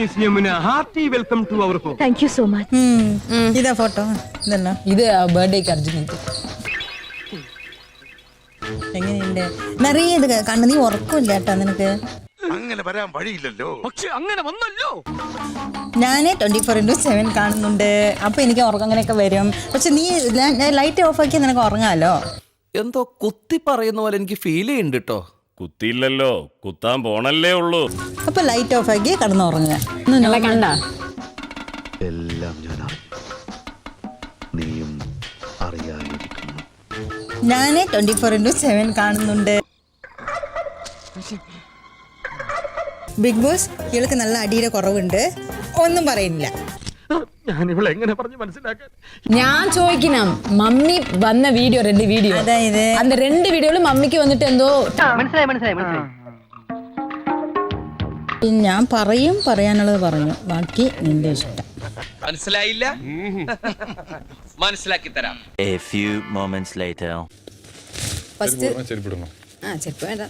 Miss Yamuna hearty welcome to our home. Thank you so much ഇതാ photo. ഇതല്ലോ ഇത് ബർത്ത്ഡേക്ക് അർജുനക്ക് എങ്ങനെയുണ്ട്? നിറയെ ഇത് കണ്ണു നീ ഉറക്കമില്ല കേട്ടോ നിനക്ക്. അങ്ങനെ വരാൻ വഴിയില്ലല്ലോ. പക്ഷെ അങ്ങനെ വന്നല്ലോ. ഞാൻ ട്വന്റി ഫോർ ഇന്റു സെവൻ കാണുന്നുണ്ട്. അപ്പൊ എനിക്ക് ഉറക്കം അങ്ങനെയൊക്കെ വരും. പക്ഷെ നീ ലൈറ്റ് ഓഫ് ആക്കിയാൽ നിനക്ക് ഉറങ്ങാലോ? എന്തോ കുത്തി പറയുന്ന പോലെ എനിക്ക് ഫീൽ ചെയ്യുന്നുണ്ട് കേട്ടോ കുത്തിയില്ലല്ലോ കുത്താൻ പോണല്ലേ ഉള്ളൂ. അപ്പൊ ലൈറ്റ് ഓഫ് ആക്കി കിടന്ന് ഉറങ്ങുക നിങ്ങളെ കണ്ട. എല്ലാം ഞാൻ അറിയും നീയും അറിയാനിരിക്കുന്നു. ഞാൻ ട്വന്റി ഫോർ ഇന്റു സെവൻ കാണുന്നുണ്ട് ബിഗ് ബോസ് ഇയാൾക്ക് നല്ല അടിയുടെ കുറവുണ്ട്. ഒന്നും പറയുന്നില്ല. ഞാൻ ഇവളെ എങ്ങനെ പറഞ്ഞു മനസ്സിലാക്കാൻ? ഞാൻ ചോദിക്കണം. മമ്മി വന്ന വീഡിയോ രണ്ട് വീഡിയോ. അതായത് അന്ന് രണ്ട് വീഡിയോയിലും മമ്മിക്ക് വന്നിട്ട് എന്തോ മനസ്സിലായി മനസ്സിലായി മനസ്സിലായി. ഞാൻ പറയും പറയാനുള്ളത് പറഞ്ഞു. ബാക്കി നിന്റെ ഇഷ്ടം. മനസ്സിലായില്ല? മനസ്സിലാക്കി തരാം. A few moments later first ആ ചെരുപ്പ് വേണ്ട.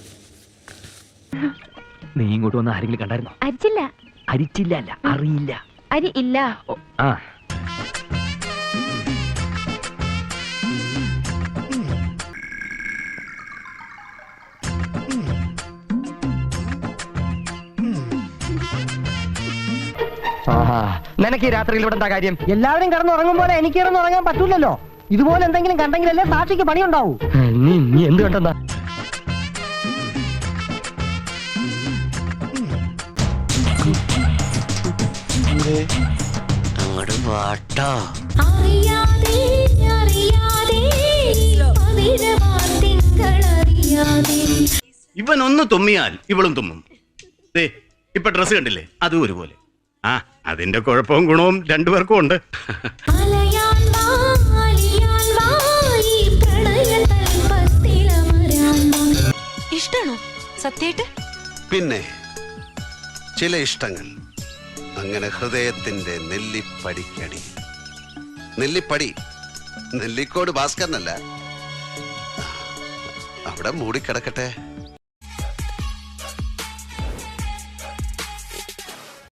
നീ ഇങ്ങോട്ട് വന്ന ആരെങ്കിലും കണ്ടായിരുന്നോ? അരിച്ചില്ല. അരിച്ചില്ല അല്ല അറിയില്ല. അരി ഇല്ല. ആ. നിനക്ക് ഈ രാത്രിയിൽ ഇവിടെ എന്താ കാര്യം? എല്ലാവരും കിടന്നുറങ്ങും പോലെ എനിക്ക് കിടന്നുറങ്ങാൻ പറ്റൂലല്ലോ. ഇതുപോലെ എന്തെങ്കിലും കണ്ടെങ്കിലല്ലേ സാക്ഷിക്ക് പണിയുണ്ടാവൂ. നീ നീ എന്ത് കണ്ടെന്താ അങ്ങോട്ട് വാട്ടോ. അറിയാതെ ഇവൻ ഒന്ന് തുമ്മിയാൽ ഇവളും തുമ്മും. ദേ ഇപ്പൊ ഡ്രസ് കണ്ടില്ലേ? അതും ഒരുപോലെ. ആ അതിന്റെ കുഴപ്പവും ഗുണവും രണ്ടുപേർക്കും ഉണ്ട്. ഇഷ്ടാണോ സത്യായിട്ട്? പിന്നെ ചില ഇഷ്ടങ്ങൾ. അങ്ങനെ ഹൃദയത്തിന്റെ നെല്ലിപ്പടിക്കടി. നെല്ലിപ്പടി. നെല്ലിക്കോട് ഭാസ്കരനല്ല. അവിടെ മൂടിക്കിടക്കട്ടെ.